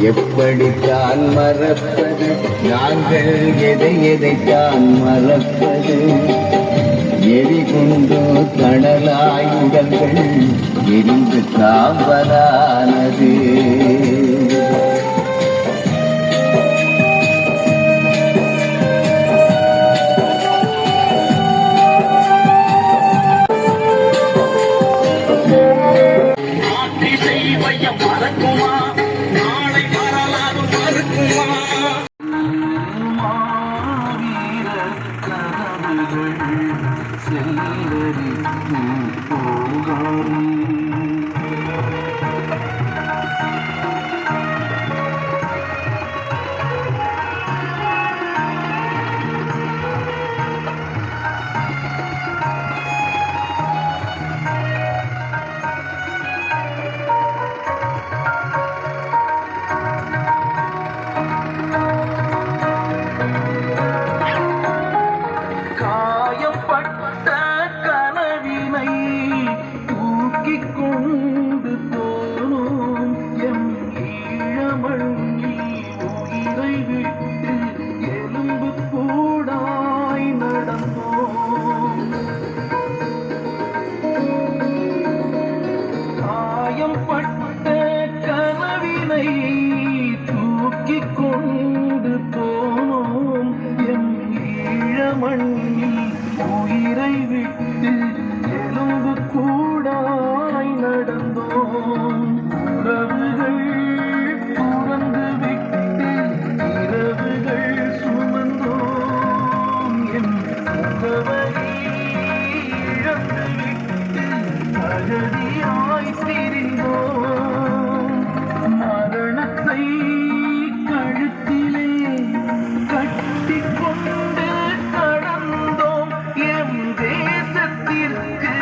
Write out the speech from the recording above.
எப்படித்தான் மறப்பது? நாங்கள் எதை எதைத்தான் மறப்பது? எரி கொண்டு தடலாயுடங்கள் எரிந்து சாம்பலானது மறக்குமா? những đêm அகதியாய் திரிந்தோம் மரணத்தை கழுத்திலே கட்டி கொண்டு கடந்தோம். எம் தேசத்திற்கு